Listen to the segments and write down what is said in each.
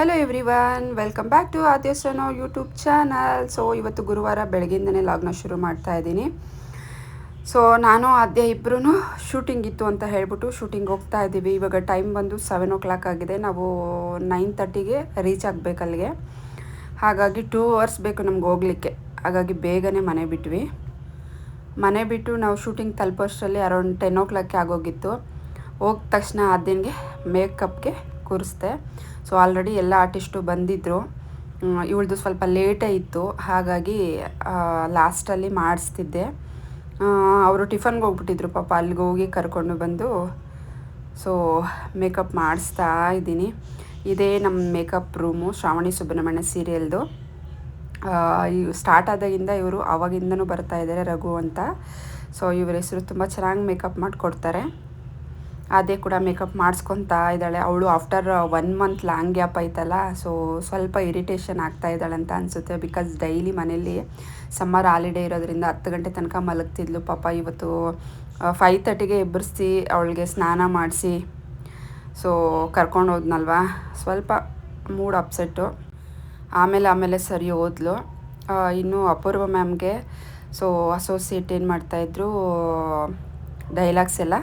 Hello everyone welcome back to ಆದ್ಯಸನೋ YouTube channel so ಇವತ್ತು ಗುರುವಾರ ಬೆಳಗ್ಗೆಯಿಂದನೇ ಲಾಗ್ನ ಶುರು ಮಾಡ್ತಾ ಇದ್ದೀನಿ. ಸೊ ನಾನು, ಆದ್ಯ ಇಬ್ಬರೂ ಶೂಟಿಂಗ್ ಇತ್ತು ಅಂತ ಹೇಳ್ಬಿಟ್ಟು ಶೂಟಿಂಗ್ ಹೋಗ್ತಾ ಇದ್ದೀವಿ. ಇವಾಗ ಟೈಮ್ ಬಂದು ಸೆವೆನ್ ಓ ಕ್ಲಾಕ್ ಆಗಿದೆ. ನಾವು ನೈನ್ ತರ್ಟಿಗೆ ರೀಚ್ ಆಗಬೇಕು ಅಲ್ಲಿಗೆ. ಹಾಗಾಗಿ ಟೂ ಅವರ್ಸ್ ಬೇಕು ನಮ್ಗೆ ಹೋಗ್ಲಿಕ್ಕೆ. ಹಾಗಾಗಿ ಬೇಗನೆ ಮನೆ ಬಿಟ್ವಿ. ಮನೆ ಬಿಟ್ಟು ನಾವು ಶೂಟಿಂಗ್ ತಲುಪೋಷ್ಟರಲ್ಲಿ ಅರೌಂಡ್ ಟೆನ್ ಓ ಕ್ಲಾಕ್ಗೆ ಆಗೋಗಿತ್ತು. ಹೋದ ತಕ್ಷಣ ಆದ್ಯನಿಗೆ ಮೇಕಪ್ಗೆ ಕೂರಿಸ್ದೆ. ಸೊ ಆಲ್ರೆಡಿ ಎಲ್ಲ ಆರ್ಟಿಸ್ಟು ಬಂದಿದ್ದರು ಇವಳ್ದು ಸ್ವಲ್ಪ ಲೇಟೇ ಇತ್ತು. ಹಾಗಾಗಿ ಲಾಸ್ಟಲ್ಲಿ ಮಾಡಿಸ್ತಿದ್ದೆ. ಅವರು ಟಿಫನ್ಗೆ ಹೋಗ್ಬಿಟ್ಟಿದ್ರು ಪಾಪ. ಅಲ್ಲಿಗೆ ಹೋಗಿ ಕರ್ಕೊಂಡು ಬಂದು ಸೊ ಮೇಕಪ್ ಮಾಡಿಸ್ತಾ ಇದ್ದೀನಿ. ಇದೇ ನಮ್ಮ ಮೇಕಪ್ ರೂಮು ಶ್ರಾವಣಿ ಸುಬ್ರಹ್ಮಣ್ಯ ಸೀರಿಯಲ್ದು ಸ್ಟಾರ್ಟ್ ಆದಾಗಿಂದ ಇವರು ಆವಾಗಿಂದನೂ ಬರ್ತಾ ಇದ್ದಾರೆ ರಘು ಅಂತ. ಸೊ ಇವ್ರ ಹೆಸರು ತುಂಬ ಚೆನ್ನಾಗಿ ಮೇಕಪ್ ಮಾಡಿಕೊಡ್ತಾರೆ. ಅದೇ ಕೂಡ ಮೇಕಪ್ ಮಾಡಿಸ್ಕೊತಾ ಇದ್ದಾಳೆ. ಅವಳು after one month long gap ಆಯ್ತಲ್ಲ ಸೊ ಸ್ವಲ್ಪ ಇರಿಟೇಷನ್ ಆಗ್ತಾ ಇದ್ದಾಳೆ ಅಂತ ಅನಿಸುತ್ತೆ. ಬಿಕಾಸ್ ಡೈಲಿ ಮನೇಲಿ ಸಮ್ಮರ್ ಹಾಲಿಡೇ ಇರೋದ್ರಿಂದ ಹತ್ತು ಗಂಟೆ ತನಕ ಮಲಗ್ತಿದ್ಲು ಪಾಪ. ಇವತ್ತು ಫೈವ್ ತರ್ಟಿಗೆ ಎಬ್ಬರಿಸಿ, ಅವಳಿಗೆ ಸ್ನಾನ ಮಾಡಿಸಿ ಸೊ ಕರ್ಕೊಂಡು ಹೋದ್ನಲ್ವಾ. ಸ್ವಲ್ಪ ಮೂಡ್ ಅಪ್ಸೆಟ್ಟು ಆಮೇಲೆ ಆಮೇಲೆ ಸರಿ ಓದ್ಲು ಇನ್ನು ಅಪೂರ್ವ ಮ್ಯಾಮ್ಗೆ ಸೊ ಅಸೋಸಿಯೇಟ್ ಏನು ಮಾಡ್ತಾಯಿದ್ರು ಡೈಲಾಗ್ಸ್ ಎಲ್ಲ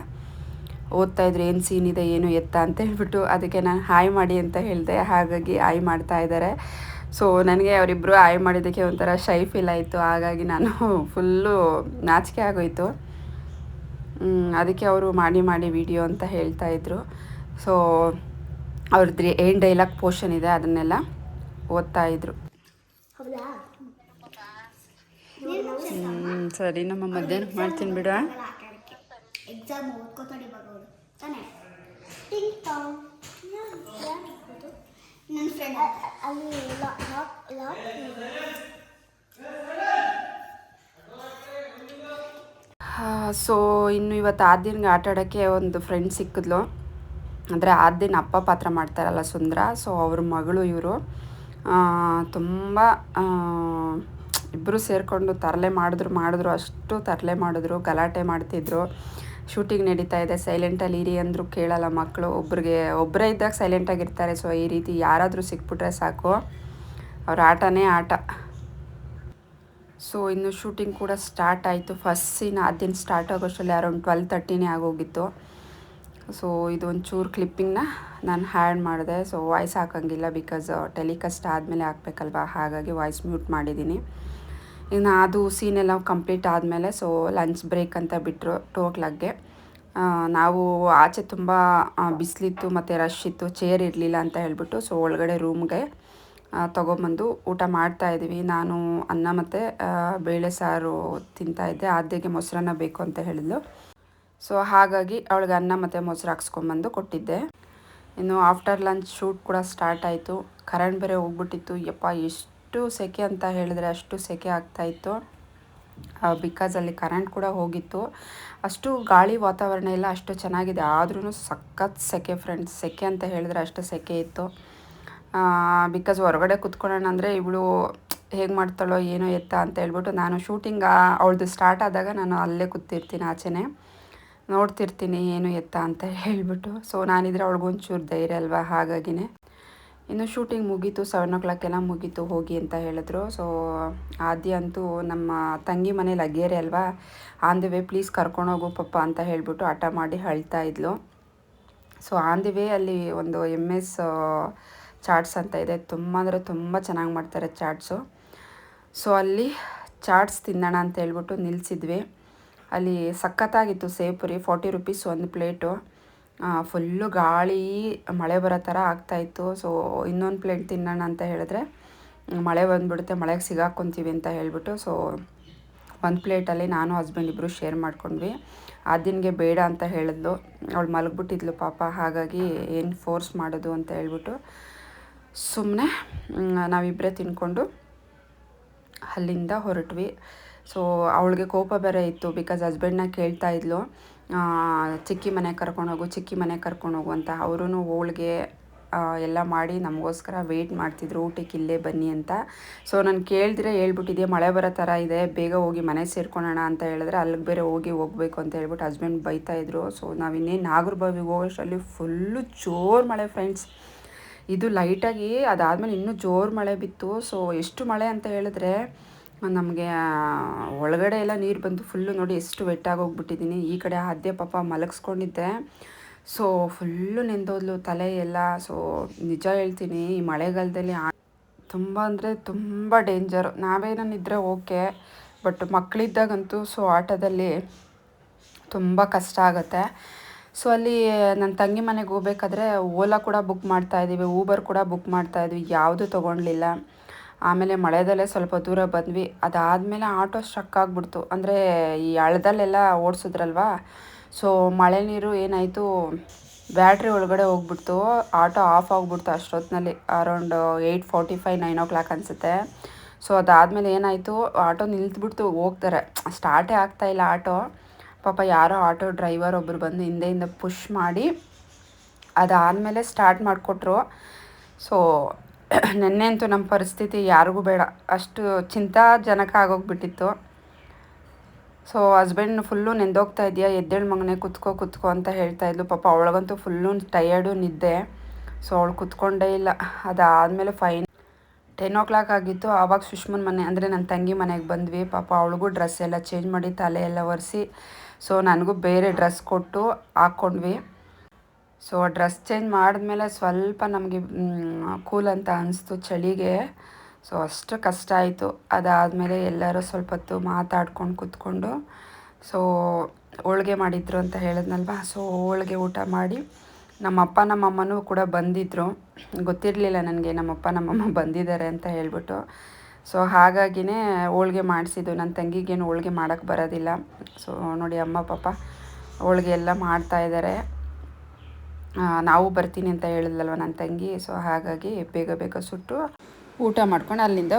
ಓದ್ತಾಯಿದ್ರು ಏನು ಸೀನ್ ಇದೆ ಏನು ಎತ್ತ ಅಂತ ಹೇಳ್ಬಿಟ್ಟು ಅದಕ್ಕೆ ನಾನು ಹಾಯ್ ಮಾಡಿ ಅಂತ ಹೇಳಿದೆ. ಹಾಗಾಗಿ ಹಾಯ್ ಮಾಡ್ತಾ ಇದ್ದಾರೆ ಸೊ ನನಗೆ ಅವರಿಬ್ಬರು ಹಾಯ್ ಮಾಡಿದ್ದಕ್ಕೆ ಒಂಥರ ಶೈ ಫೀಲ್ ಆಯಿತು. ಹಾಗಾಗಿ ನಾನು ಫುಲ್ಲು ನಾಚಿಕೆ ಆಗೋಯ್ತು. ಅದಕ್ಕೆ ಅವರು ಮಾಡಿ ಮಾಡಿ ವಿಡಿಯೋ ಅಂತ ಹೇಳ್ತಾ ಇದ್ರು. ಸೊ ಅವ್ರದ್ದು ಏನು ಡೈಲಾಗ್ ಪೋರ್ಷನ್ ಇದೆ ಅದನ್ನೆಲ್ಲ ಓದ್ತಾ ಇದ್ರು. ಹ್ಮ್, ಸರಿ ನಮ್ಮ ಮಧ್ಯಾಹ್ನ ಮಾಡ್ತೀನಿ ಬಿಡು ಎಕ್ಸಾಮ್ ಓದ್ಕೋತಾಳೆ ಇವಾಗ ಅವಳು. ತಾನೇ? ಟಿಂಗ್ ಟಾಂಗ್. ನನ್ನ ಫ್ರೆಂಡ್ ಅಲ್ಲಿ ಲಾಕ್ ಲಾಕ್ ಸೊ ಇನ್ನು ಇವತ್ತು ಆದ್ಯನ್ಗೆ ಆಟ ಆಡೋಕ್ಕೆ ಒಂದು ಫ್ರೆಂಡ್ ಸಿಕ್ಕಿದ್ಲು. ಅಂದರೆ ದಿನ ಅಪ್ಪ ಪಾತ್ರ ಮಾಡ್ತಾರಲ್ಲ ಸುಂದರ ಸೊ ಅವ್ರ ಮಗಳು ಇವರು. ತುಂಬ ಇಬ್ಬರು ಸೇರಿಕೊಂಡು ತರಲೆ ಮಾಡಿದ್ರು ಮಾಡಿದ್ರು ಅಷ್ಟು ತರಲೆ ಮಾಡಿದ್ರು ಗಲಾಟೆ ಮಾಡ್ತಿದ್ರು. ಶೂಟಿಂಗ್ ನಡೀತಾ ಇದೆ. ಸೈಲೆಂಟಲ್ಲಿ ಇರಿ ಅಂದರೂ ಕೇಳಲ್ಲ ಮಕ್ಕಳು ಒಬ್ರಿಗೆ ಒಬ್ಬರೇ ಇದ್ದಾಗ ಸೈಲೆಂಟಾಗಿರ್ತಾರೆ ಸೊ ಈ ರೀತಿ ಯಾರಾದರೂ ಸಿಕ್ಬಿಟ್ರೆ ಸಾಕು. ಅವ್ರ ಆಟನೇ ಆಟ. ಸೊ ಇನ್ನು ಶೂಟಿಂಗ್ ಕೂಡ ಸ್ಟಾರ್ಟ್ ಆಯಿತು. ಫಸ್ಟ್ ಸೀನ್ ಆ ದಿನ ಸ್ಟಾರ್ಟ್ ಆಗೋಷ್ಟರಲ್ಲಿ ಅರೌಂಡ್ ಟ್ವೆಲ್ ತರ್ಟಿನೇ ಆಗೋಗಿತ್ತು. ಸೊ ಇದೊಂಚೂರು ಕ್ಲಿಪ್ಪಿಂಗ್ನ ನಾನು ಹ್ಯಾಡ್ ಮಾಡಿದೆ. ಸೊ ವಾಯ್ಸ್ ಹಾಕೋಂಗಿಲ್ಲ ಬಿಕಾಸ್ ಟೆಲಿಕಾಸ್ಟ್ ಆದಮೇಲೆ ಹಾಕ್ಬೇಕಲ್ವ? ಹಾಗಾಗಿ ವಾಯ್ಸ್ ಮ್ಯೂಟ್ ಮಾಡಿದ್ದೀನಿ ಇನ್ನು ಅದು ಸೀನೆಲ್ಲ ಕಂಪ್ಲೀಟ್ ಆದಮೇಲೆ ಸೊ ಲಂಚ್ ಬ್ರೇಕ್ ಅಂತ ಬಿಟ್ಟರು ಟು ಓ ನಾವು ಆಚೆ ತುಂಬ ಬಿಸಿಲಿತ್ತು ಮತ್ತು ರಶ್ ಇತ್ತು ಚೇರ್ ಇರಲಿಲ್ಲ ಅಂತ ಹೇಳ್ಬಿಟ್ಟು ಸೊ ಒಳಗಡೆ ರೂಮ್ಗೆ ತೊಗೊಂಬಂದು ಊಟ ಮಾಡ್ತಾ ಇದ್ದೀವಿ ನಾನು, ಅನ್ನ ಮತ್ತು ಬೇಳೆ ಸಾರು ತಿಂತಾಯಿದ್ದೆ ಆದ್ಯಗೆ ಮೊಸರನ್ನ ಬೇಕು ಅಂತ ಹೇಳಿದ್ಲು. ಸೊ ಹಾಗಾಗಿ ಅವಳಿಗೆ ಅನ್ನ ಮತ್ತು ಮೊಸರು ಹಾಕ್ಸ್ಕೊಂಬಂದು ಕೊಟ್ಟಿದ್ದೆ. ಇನ್ನು ಆಫ್ಟರ್ ಲಂಚ್ ಶೂಟ್ ಕೂಡ ಸ್ಟಾರ್ಟ್ ಆಯಿತು. ಕರೆಂಟ್ ಬೇರೆ ಹೋಗ್ಬಿಟ್ಟಿತ್ತು. ಯಪ್ಪ, ಎಷ್ಟು ಸೆಕೆ ಅಂತ ಹೇಳಿದ್ರೆ ಅಷ್ಟು ಸೆಕೆ ಆಗ್ತಾಯಿತ್ತು ಬಿಕಾಸ್ ಅಲ್ಲಿ ಕರೆಂಟ್ ಕೂಡ ಹೋಗಿತ್ತು. ಅಷ್ಟು ಗಾಳಿ ವಾತಾವರಣ ಎಲ್ಲ ಅಷ್ಟು ಚೆನ್ನಾಗಿದೆ. ಆದ್ರೂ ಸಖತ್ ಸೆಕೆ ಫ್ರೆಂಡ್ಸ್ ಸೆಕೆ ಅಂತ ಹೇಳಿದ್ರೆ ಅಷ್ಟು ಸೆಕೆ ಇತ್ತು. ಬಿಕಾಸ್ ಹೊರಗಡೆ ಕುತ್ಕೊಳ್ಳೋಣ ಅಂದರೆ ಇವಳು ಹೇಗೆ ಮಾಡ್ತಾಳೋ ಏನೋ ಎತ್ತ ಅಂತ ಹೇಳ್ಬಿಟ್ಟು ನಾನು ಶೂಟಿಂಗ್ ಅವಳದು ಸ್ಟಾರ್ಟ್ ಆದಾಗ ನಾನು ಅಲ್ಲೇ ಕೂತಿರ್ತೀನಿ ಆಚೆನೆ. ನೋಡ್ತಿರ್ತೀನಿ ಏನು ಎತ್ತ ಅಂತ ಹೇಳಿಬಿಟ್ಟು. ಸೊ ನಾನಿದ್ರೆ ಅವ್ಳಿಗೊಂಚೂರು ಧೈರ್ಯ ಅಲ್ವಾ? ಹಾಗಾಗಿನೇ. ಇನ್ನು ಶೂಟಿಂಗ್ ಮುಗೀತು ಸೆವೆನ್ ಓ ಕ್ಲಾಕೆಲ್ಲ ಮುಗೀತು, ಹೋಗಿ ಅಂತ ಹೇಳಿದ್ರು. ಸೊ ಆದ್ಯ ಅಂತೂ ನಮ್ಮ ತಂಗಿ ಮನೆ ಲಗೇರಿ ಅಲ್ವಾ? ಆನ್ ದಿ ವೇ ಪ್ಲೀಸ್ ಕರ್ಕೊಂಡೋಗು ಪಪ್ಪ ಅಂತ ಹೇಳಿಬಿಟ್ಟು ಹಠ ಮಾಡಿ ಅಳ್ತಾ ಇದ್ಲು. ಸೊ ಆನ್ ದಿ ವೇ ಅಲ್ಲಿ ಒಂದು ಎಂ ಎಸ್ ಚಾಟ್ಸ್ ಅಂತ ಇದೆ. ತುಂಬ ಅಂದರೆ ತುಂಬ ಚೆನ್ನಾಗಿ ಮಾಡ್ತಾರೆ ಚಾಟ್ಸು ಸೊ ಅಲ್ಲಿ ಚಾಟ್ಸ್ ತಿನ್ನೋಣ ಅಂತ ಹೇಳ್ಬಿಟ್ಟು ನಿಲ್ಲಿಸಿದ್ವಿ ಅಲ್ಲಿ ಸಖತ್ತಾಗಿತ್ತು ಪುರಿ ಫಾರ್ಟಿ ರುಪೀಸ್ ಒಂದು ಪ್ಲೇಟು ಫುಲ್ಲು ಗಾಳಿ, ಮಳೆ ಬರೋ ಥರ ಆಗ್ತಾಯಿತ್ತು ಸೊ ಇನ್ನೊಂದು ಪ್ಲೇಟ್ ತಿನ್ನೋಣ ಅಂತ ಹೇಳಿದ್ರೆ, ಮಳೆ ಬಂದುಬಿಡುತ್ತೆ, ಮಳೆಗೆ ಸಿಗಾಕ್ಕೊತೀವಿ ಅಂತ ಹೇಳಿಬಿಟ್ಟು ಸೊ ಒಂದು ಪ್ಲೇಟಲ್ಲಿ ನಾನು ಹಸ್ಬೆಂಡ್ ಇಬ್ಬರು ಶೇರ್ ಮಾಡ್ಕೊಂಡ್ವಿ. ಆದಿನ್ಗೆ ಬೇಡ ಅಂತ ಹೇಳಿದ್ಲು. ಅವಳು ಮಲಗಿಬಿಟ್ಟಿದ್ಲು ಪಾಪ, ಹಾಗಾಗಿ ಏನು ಫೋರ್ಸ್ ಮಾಡೋದು ಅಂತ ಹೇಳ್ಬಿಟ್ಟು ಸುಮ್ಮನೆ ನಾವಿಬ್ಬರೇ ತಿನ್ಕೊಂಡು ಅಲ್ಲಿಂದ ಹೊರಟ್ವಿ. ಸೊ ಅವಳಿಗೆ ಕೋಪ ಬೇರೆ ಇತ್ತು ಬಿಕಾಸ್ ಹಸ್ಬೆಂಡ್ನ ಕೇಳ್ತಾ ಇದ್ಲು. ಚಿಕ್ಕಿ ಮನೆ ಕರ್ಕೊಂಡೋಗು ಚಿಕ್ಕಿ ಮನೆ ಕರ್ಕೊಂಡೋಗು ಅಂತ. ಅವರೂ ಹೋಳಿಗೆ ಎಲ್ಲ ಮಾಡಿ ನಮಗೋಸ್ಕರ ವೆಯ್ಟ್ ಮಾಡ್ತಿದ್ರು. ಊಟಕ್ಕೆ ಇಲ್ಲೇ ಬನ್ನಿ ಅಂತ. ಸೊ ನಾನು ಕೇಳಿದ್ರೆ ಹೇಳ್ಬಿಟ್ಟಿದ್ಯಾ ಮಳೆ ಬರೋ ಥರ ಇದೆ, ಬೇಗ ಹೋಗಿ ಮನೆ ಸೇರ್ಕೊಳ್ಳೋಣ ಅಂತ ಹೇಳಿದ್ರೆ ಅಲ್ಲಿಗೆ ಬೇರೆ ಹೋಗಿ ಹೋಗ್ಬೇಕು ಅಂತ ಹೇಳ್ಬಿಟ್ಟು ಹಸ್ಬೆಂಡ್ ಬೈತಾಯಿದ್ರು ಸೊ ನಾವಿನ್ನೇನು ನಾಗರಬಾವಿಗೆ ಹೋಗೋಷ್ಟರಲ್ಲಿ ಫುಲ್ಲು ಜೋರು ಮಳೆ ಫ್ರೆಂಡ್ಸ್ ಇದು ಲೈಟಾಗಿ ಅದಾದಮೇಲೆ ಇನ್ನೂ ಜೋರು ಮಳೆ ಬಿತ್ತು. ಸೊ ಎಷ್ಟು ಮಳೆ ಅಂತ ಹೇಳಿದ್ರೆ, ನಮಗೆ ಒಳಗಡೆ ಎಲ್ಲ ನೀರು ಬಂದು ಫುಲ್ಲು ನೋಡಿ ಎಷ್ಟು ವೆಟ್ಟಾಗಿ ಹೋಗ್ಬಿಟ್ಟಿದ್ದೀನಿ ಈ ಕಡೆ ಆದ್ಯ ಪಾಪ ಮಲಗಿಸ್ಕೊಂಡಿದ್ದೆ. ಸೊ ಫುಲ್ಲು ನೆಂದೋದ್ಲು ತಲೆ ಎಲ್ಲ. ಸೊ ನಿಜ ಹೇಳ್ತೀನಿ, ಈ ಮಳೆಗಾಲದಲ್ಲಿ ತುಂಬ ಅಂದರೆ ತುಂಬ ಡೇಂಜರು ನಾವೇನಿದ್ರೆ ಓಕೆ ಬಟ್ ಮಕ್ಕಳಿದ್ದಾಗಂತೂ ಸೊ ಆಟದಲ್ಲಿ ತುಂಬ ಕಷ್ಟ ಆಗುತ್ತೆ. ಸೊ ಅಲ್ಲಿ ನನ್ನ ತಂಗಿ ಮನೆಗೆ ಹೋಗ್ಬೇಕಾದ್ರೆ ಓಲಾ ಕೂಡ ಬುಕ್ ಮಾಡ್ತಾ ಇದ್ದೀವಿ ಊಬರ್ ಕೂಡ ಬುಕ್ ಮಾಡ್ತಾ ಇದ್ವಿ, ಯಾವುದೂ ತೊಗೊಳ್ಲಿಲ್ಲ ಆಮೇಲೆ ಮಳೆದಲ್ಲೇ ಸ್ವಲ್ಪ ದೂರ ಬಂದ್ವಿ. ಅದಾದಮೇಲೆ ಆಟೋ ಸ್ಟ್ರಕ್ ಆಗಿಬಿಡ್ತು. ಅಂದರೆ ಈ ಹಳದಲ್ಲೆಲ್ಲ ಓಡಿಸಿದ್ರಲ್ವಾ? ಸೊ ಮಳೆ ನೀರು ಏನಾಯಿತು, ಬ್ಯಾಟ್ರಿ ಒಳಗಡೆ ಹೋಗ್ಬಿಡ್ತು. ಆಟೋ ಆಫ್ ಆಗಿಬಿಡ್ತು ಅಷ್ಟೊತ್ತಿನಲ್ಲಿ around eight forty five nine o'clock ಅನಿಸುತ್ತೆ. ಸೊ ಅದಾದಮೇಲೆ ಏನಾಯಿತು, ಆಟೋ ನಿಲ್ತ್ಬಿಡ್ತು, ಹೋಗ್ತಾರೆ. ಸ್ಟಾರ್ಟೇ ಆಗ್ತಾಯಿಲ್ಲ ಆಟೋ. ಪಾಪ ಯಾರೋ ಆಟೋ ಡ್ರೈವರ್ ಒಬ್ಬರು ಬಂದು ಹಿಂದೆಯಿಂದ ಪುಷ್ ಮಾಡಿ ಅದಾದಮೇಲೆ ಸ್ಟಾರ್ಟ್ ಮಾಡಿಕೊಟ್ರು. ಸೊ ನೆನ್ನೆ ಅಂತೂ ನಮ್ಮ ಪರಿಸ್ಥಿತಿ ಯಾರಿಗೂ ಬೇಡ. ಅಷ್ಟು ಚಿಂತಾಜನಕ ಆಗೋಗ್ಬಿಟ್ಟಿತ್ತು. ಸೊ ಹಸ್ಬೆಂಡ್ ಫುಲ್ಲು ನೆಂದೋಗ್ತಾ ಇದೆಯಾ? ಎದ್ದೇಳು ಮಗನೆ, ಕುತ್ಕೋ ಕುತ್ಕೋ ಅಂತ ಹೇಳ್ತಾ ಇದ್ಲು. ಪಾಪ ಅವಳಗಂತೂ ಫುಲ್ಲು ಟಯರ್ಡು ನಿದ್ದೆ. ಸೊ ಅವಳು ಕುತ್ಕೊಂಡೇ ಇಲ್ಲ. ಅದಾದಮೇಲೆ ಫೈನ್ ಟೆನ್ ಓ ಕ್ಲಾಕ್ ಆಗಿತ್ತು. ಆವಾಗ ಸುಷ್ಮನ್ ಮನೆ, ಅಂದರೆ ನನ್ನ ತಂಗಿ ಮನೆಗೆ ಬಂದ್ವಿ. ಪಾಪ ಅವಳಿಗೂ ಡ್ರೆಸ್ ಎಲ್ಲ ಚೇಂಜ್ ಮಾಡಿ, ತಲೆ ಎಲ್ಲ ಒರೆಸಿ. ಸೊ ನನಗೂ ಬೇರೆ ಡ್ರೆಸ್ ಕೊಟ್ಟು ಹಾಕ್ಕೊಂಡ್ವಿ ಸೊ ಡ್ರೆಸ್ ಚೇಂಜ್ ಮಾಡಿದ್ಮೇಲೆ ಸ್ವಲ್ಪ ನಮಗೆ ಕೂಲ್ ಅಂತ ಅನಿಸ್ತು ಚಳಿಗೆ. ಸೊ ಅಷ್ಟು ಕಷ್ಟ ಆಯಿತು. ಅದಾದಮೇಲೆ ಎಲ್ಲರೂ ಸ್ವಲ್ಪ ಹೊತ್ತು ಮಾತಾಡ್ಕೊಂಡು ಕುತ್ಕೊಂಡು ಸೊ ಹೋಳ್ಗೆ ಮಾಡಿದ್ರು ಅಂತ ಹೇಳಿದ್ನಲ್ವ? ಸೊ ಹೋಳ್ಗೆ ಊಟ ಮಾಡಿ ನಮ್ಮಪ್ಪ ನಮ್ಮಮ್ಮನೂ ಕೂಡ ಬಂದಿದ್ದರು ಗೊತ್ತಿರಲಿಲ್ಲ ನನಗೆ ನಮ್ಮಪ್ಪ ನಮ್ಮಮ್ಮ ಬಂದಿದ್ದಾರೆ ಅಂತ ಹೇಳ್ಬಿಟ್ಟು. ಸೊ ಹಾಗಾಗಿನೇ ಹೋಳ್ಗೆ ಮಾಡಿಸಿದ್ದು. ನನ್ನ ತಂಗಿಗೇನು ಹೋಳ್ಗೆ ಮಾಡೋಕ್ಕೆ ಬರೋದಿಲ್ಲ. ಸೊ ನೋಡಿ ಅಮ್ಮ, ಪಾಪ ಹೋಳ್ಗೆ ಎಲ್ಲ ಮಾಡ್ತಾ ಇದ್ದಾರೆ ನಾವು ಬರ್ತೀನಿ ಅಂತ ಹೇಳಿದ್ಲಲ್ವ ನನ್ನ ತಂಗಿ. ಸೊ ಹಾಗಾಗಿ ಬೇಗ ಬೇಗ ಸುಟ್ಟು ಊಟ ಮಾಡ್ಕೊಂಡು ಅಲ್ಲಿಂದ